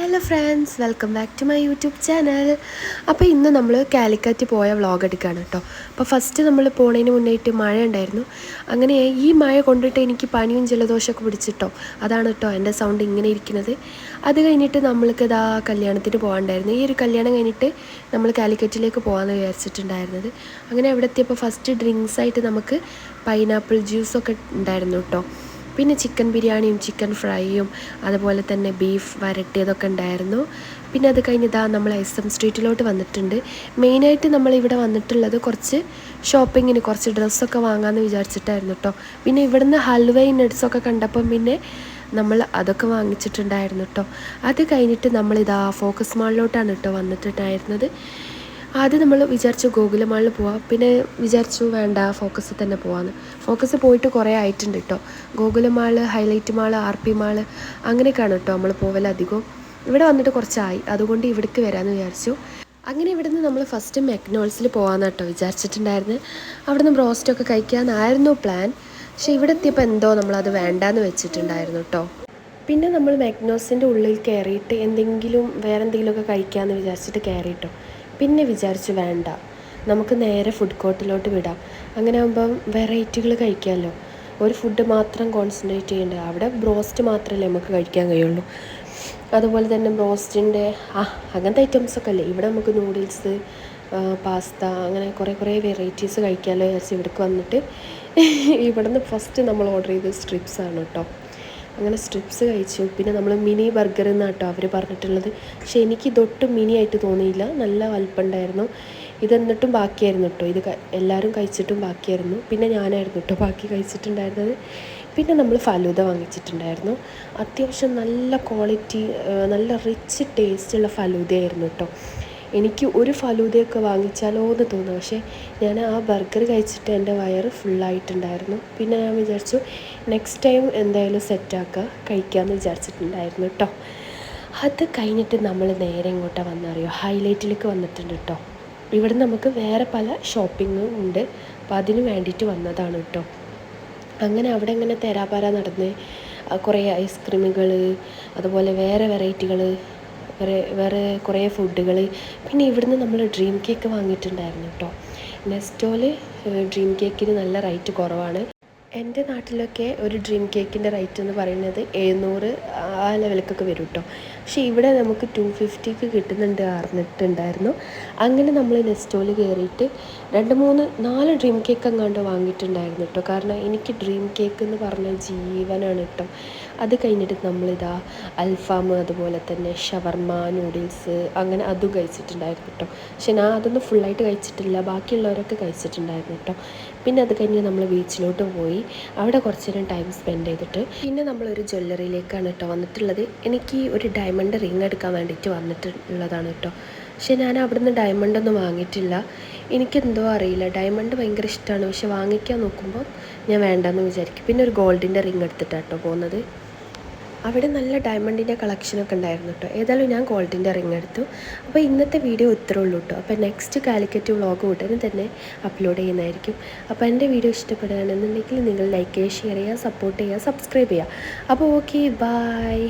Hello friends welcome back to my YouTube channel അപ്പോൾ ഇന്ന് നമ്മൾ കാലിക്കറ്റ് പോയ വ്ളോഗ് എടുക്കുകയാണ് കേട്ടോ അപ്പോൾ ഫസ്റ്റ് നമ്മൾ പോണതിന് മുന്നേയിട്ട് മഴ ഉണ്ടായിരുന്നു. അങ്ങനെ ഈ മഴ കൊണ്ടിട്ട് എനിക്ക് പനിയും ജലദോഷമൊക്കെ പിടിച്ചിട്ടോ അതാണ് കേട്ടോ എന്റെ സൗണ്ട് ഇങ്ങനെ ഇരിക്കുന്നത്. അത് കഴിഞ്ഞിട്ട് നമ്മൾക്ക് ഇതാ കല്യാണത്തിന് പോകാണ്ടായിരുന്നു ഈ ഒരു കല്യാണം കഴിഞ്ഞിട്ട് നമ്മൾ കാലിക്കറ്റിലേക്ക് പോകാമെന്ന് വിചാരിച്ചിട്ടുണ്ടായിരുന്നത്. അങ്ങനെ അവിടെ എത്തിയപ്പോൾ ഫസ്റ്റ് ഡ്രിങ്ക്സായിട്ട് നമുക്ക് പൈനാപ്പിൾ ജ്യൂസൊക്കെ ഉണ്ടായിരുന്നു കേട്ടോ പിന്നെ ചിക്കൻ ബിരിയാണിയും ചിക്കൻ ഫ്രൈയും അതുപോലെ തന്നെ ബീഫ് വരട്ടിയതൊക്കെ ഉണ്ടായിരുന്നു. പിന്നെ അത് കഴിഞ്ഞ് ഇതാ നമ്മൾ എസ് എം സ്ട്രീറ്റിലോട്ട് വന്നിട്ടുണ്ട്. മെയിനായിട്ട് നമ്മൾ ഇവിടെ വന്നിട്ടുള്ളത് കുറച്ച് ഷോപ്പിങ്ങിന് കുറച്ച് ഡ്രസ്സൊക്കെ വാങ്ങാമെന്ന് വിചാരിച്ചിട്ടായിരുന്നു കേട്ടോ പിന്നെ ഇവിടുന്ന് ഹൽവയും നട്ട്സൊക്കെ കണ്ടപ്പം പിന്നെ നമ്മൾ അതൊക്കെ വാങ്ങിച്ചിട്ടുണ്ടായിരുന്നു കേട്ടോ അത് കഴിഞ്ഞിട്ട് നമ്മളിതാ ഫോക്കസ് മാളിലോട്ടാണ് കേട്ടോ വന്നിട്ടുണ്ടായിരുന്നത്. ആദ്യം നമ്മൾ വിചാരിച്ചു ഗോകുല മാളിൽ പോവാം. പിന്നെ വിചാരിച്ചു വേണ്ട ഫോക്കസ് തന്നെ പോവാന്ന്. ഫോക്കസ് പോയിട്ട് കുറേ ആയിട്ടുണ്ട് കേട്ടോ Gokula mall highlight mall R P mall അങ്ങനെയൊക്കെയാണ് കേട്ടോ നമ്മൾ പോവലധികം ഇവിടെ വന്നിട്ട് കുറച്ചായി. അതുകൊണ്ട് ഇവിടേക്ക് വരാമെന്ന് വിചാരിച്ചു. അങ്ങനെ ഇവിടുന്ന് നമ്മൾ ഫസ്റ്റ് മെക്നോൾസിൽ പോകാമെന്ന് കേട്ടോ വിചാരിച്ചിട്ടുണ്ടായിരുന്നു. അവിടുന്ന് ബ്രോസ്റ്റൊക്കെ കഴിക്കാമെന്നായിരുന്നു പ്ലാൻ പക്ഷേ ഇവിടെ എത്തിയപ്പോൾ എന്തോ നമ്മളത് വേണ്ടാന്ന് വെച്ചിട്ടുണ്ടായിരുന്നു കേട്ടോ പിന്നെ നമ്മൾ മെക്നോസിന്റെ ഉള്ളിൽ കയറിയിട്ട് എന്തെങ്കിലും വേറെ എന്തെങ്കിലുമൊക്കെ കഴിക്കാമെന്ന് വിചാരിച്ചിട്ട് കയറിയിട്ടോ പിന്നെ വിചാരിച്ചു വേണ്ട. നമുക്ക് നേരെ ഫുഡ് കോർട്ടിലോട്ട് വിടാം. അങ്ങനെ ആകുമ്പം വെറൈറ്റികൾ കഴിക്കാമല്ലോ ഒരു ഫുഡ് മാത്രം കോൺസെൻട്രേറ്റ് ചെയ്യേണ്ട? അവിടെ ബ്രോസ്റ്റ് മാത്രമല്ലേ നമുക്ക് കഴിക്കാൻ കഴിയുള്ളൂ. അതുപോലെ തന്നെ ബ്രോസ്റ്റിന്റെ ആ അങ്ങനത്തെ ഐറ്റംസൊക്കെ അല്ലേ? ഇവിടെ നമുക്ക് നൂഡിൽസ് പാസ്ത അങ്ങനെ കുറേ കുറേ വെറൈറ്റീസ് കഴിക്കാമല്ലോ വിചാരിച്ച് ഇവിടേക്ക് വന്നിട്ട്. ഇവിടുന്ന് ഫസ്റ്റ് നമ്മൾ ഓർഡർ ചെയ്ത സ്ട്രിപ്സ് ആണ് കേട്ടോ അങ്ങനെ സ്ട്രിപ്സ് കഴിച്ചു. പിന്നെ നമ്മൾ മിനി ബർഗർ എന്നാണ് കേട്ടോ അവർ പറഞ്ഞിട്ടുള്ളത്. പക്ഷേ എനിക്ക് ഇതൊട്ടും മിനി ആയിട്ട് തോന്നിയില്ല. നല്ല വലുപ്പമുണ്ടായിരുന്നു ഇതെന്നിട്ടും ബാക്കിയായിരുന്നു കേട്ടോ ഇത് എല്ലാവരും കഴിച്ചിട്ടും ബാക്കിയായിരുന്നു. പിന്നെ ഞാനായിരുന്നു കേട്ടോ ബാക്കി കഴിച്ചിട്ടുണ്ടായിരുന്നത്. പിന്നെ നമ്മൾ ഫലൂദ വാങ്ങിച്ചിട്ടുണ്ടായിരുന്നു. അത്യാവശ്യം നല്ല ക്വാളിറ്റി നല്ല റിച്ച് ടേസ്റ്റുള്ള ഫലൂദയായിരുന്നു കേട്ടോ എനിക്ക് ഒരു ഫലൂദയൊക്കെ വാങ്ങിച്ചാലോ എന്ന് തോന്നുന്നു. പക്ഷേ ഞാൻ ആ ബർഗർ കഴിച്ചിട്ട് എന്റെ വയറ് ഫുള്ളായിട്ടുണ്ടായിരുന്നു. പിന്നെ ഞാൻ വിചാരിച്ചു നെക്സ്റ്റ് ടൈം എന്തായാലും സെറ്റാക്കുക. കഴിക്കാമെന്ന് വിചാരിച്ചിട്ടുണ്ടായിരുന്നു കേട്ടോ അത് കഴിഞ്ഞിട്ട് നമ്മൾ നേരെ ഇങ്ങോട്ടാണ് വന്നറിയോ? ഹൈലൈറ്റിലേക്ക് വന്നിട്ടുണ്ട് കേട്ടോ ഇവിടെ നമുക്ക് വേറെ പല ഷോപ്പിങ്ങും ഉണ്ട്. അപ്പോൾ അതിന് വേണ്ടിയിട്ട് വന്നതാണ് കേട്ടോ അങ്ങനെ അവിടെ ഇങ്ങനെ തെരാപാര നടന്ന് കുറേ ഐസ്ക്രീമുകൾ അതുപോലെ വേറെ വെറൈറ്റികൾ വേറെ വേറെ കുറേ ഫുഡുകൾ പിന്നെ ഇവിടുന്ന് നമ്മൾ ഡ്രീം കേക്ക് വാങ്ങിയിട്ടുണ്ടായിരുന്നു കേട്ടോ നെസ്റ്റോയിൽ ഡ്രീം കേക്കിന് നല്ല റേറ്റ് കുറവാണ്. എന്റെ നാട്ടിലൊക്കെ ഒരു ഡ്രീം കേക്കിന്റെ റേറ്റ് എന്ന് പറയുന്നത് എഴുന്നൂറ് ആ ലെവലിലേക്കൊക്കെ വരും കേട്ടോ പക്ഷേ ഇവിടെ നമുക്ക് ടു ഫിഫ്റ്റിക്ക് കിട്ടുന്നുണ്ട് അറിഞ്ഞിട്ടുണ്ടായിരുന്നു. അങ്ങനെ നമ്മൾ നെസ്റ്റോയിൽ കയറിയിട്ട് രണ്ട് മൂന്ന് നാല് ഡ്രീം കേക്ക് അങ്ങാണ്ട് വാങ്ങിയിട്ടുണ്ടായിരുന്നു കേട്ടോ കാരണം എനിക്ക് ഡ്രീം കേക്ക് എന്ന് പറഞ്ഞ ജീവനാണ് കേട്ടോ അത് കഴിഞ്ഞിട്ട് നമ്മളിതാ അൽഫാം അതുപോലെ തന്നെ ഷവർമ നൂഡിൽസ് അങ്ങനെ അതും കഴിച്ചിട്ടുണ്ടായിരുന്നു കേട്ടോ പക്ഷെ ഞാൻ അതൊന്നും ഫുള്ളായിട്ട് കഴിച്ചിട്ടില്ല. ബാക്കിയുള്ളവരൊക്കെ കഴിച്ചിട്ടുണ്ടായിരുന്നു കേട്ടോ പിന്നെ അത് കഴിഞ്ഞ് നമ്മൾ ബീച്ചിലോട്ട് പോയി. അവിടെ കുറച്ച് നേരം ടൈം സ്പെൻഡ് ചെയ്തിട്ട്. പിന്നെ നമ്മളൊരു ജ്വല്ലറിയിലേക്കാണ് കേട്ടോ വന്നിട്ടുള്ളത്. എനിക്ക് ഒരു ഡയമണ്ട് റിങ് എടുക്കാൻ വേണ്ടിയിട്ട് വന്നിട്ടുള്ളതാണ് കേട്ടോ പക്ഷെ ഞാൻ അവിടുന്ന് ഡയമണ്ട് ഒന്നും വാങ്ങിയിട്ടില്ല. എനിക്കെന്തോ അറിയില്ല. ഡയമണ്ട് ഭയങ്കര ഇഷ്ടമാണ് പക്ഷെ വാങ്ങിക്കാൻ നോക്കുമ്പോൾ ഞാൻ വേണ്ടെന്ന് വിചാരിക്കും. പിന്നെ ഒരു ഗോൾഡിന്റെ റിങ് കേട്ടോ പോകുന്നത്. അവിടെ നല്ല ഡയമണ്ടിന്റെ കളക്ഷനൊക്കെ ഉണ്ടായിരുന്നു കേട്ടോ. ഏതായാലും ഞാൻ ഗോൾഡിന്റെ റിങ് എടുത്തു. അപ്പോൾ ഇന്നത്തെ വീഡിയോ ഇത്രേ ഉള്ളൂ കേട്ടോ. അപ്പോൾ നെക്സ്റ്റ് കാലിക്കറ്റ് വ്ളോഗ് ഉടനെ തന്നെ അപ്ലോഡ് ചെയ്യുന്നതായിരിക്കും. അപ്പോൾ എന്റെ വീഡിയോ ഇഷ്ടപ്പെടുകയാണെന്നുണ്ടെങ്കിൽ നിങ്ങൾ ലൈക്ക് ചെയ്യുക ഷെയർ ചെയ്യുക സപ്പോർട്ട് ചെയ്യുക സബ്സ്ക്രൈബ് ചെയ്യുക. അപ്പോൾ ഓക്കെ ബായ്